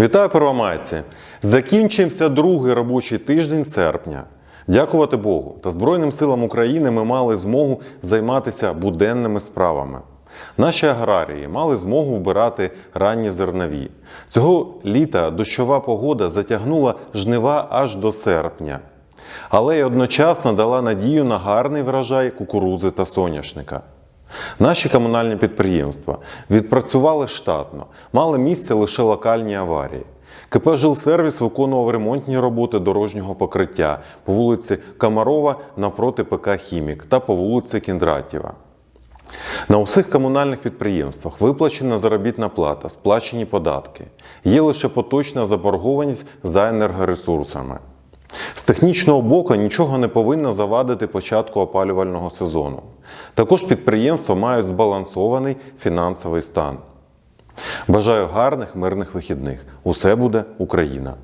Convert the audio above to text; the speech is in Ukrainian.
Вітаю первомайці! Закінчився другий робочий тиждень серпня. Дякувати Богу та Збройним силам України ми мали змогу займатися буденними справами. Наші аграрії мали змогу вбирати ранні зернові. Цього літа дощова погода затягнула жнива аж до серпня, але й одночасно дала надію на гарний врожай кукурузи та соняшника. Наші комунальні підприємства відпрацювали штатно, мали місце лише локальні аварії. КП «Жилсервіс» виконував ремонтні роботи дорожнього покриття по вулиці Комарова напроти ПК Хімік та по вулиці Кіндратєва. На усіх комунальних підприємствах виплачена заробітна плата, сплачені податки. Є лише поточна заборгованість за енергоресурсами. З технічного боку нічого не повинно завадити початку опалювального сезону. Також підприємства мають збалансований фінансовий стан. Бажаю гарних мирних вихідних. Усе буде Україна!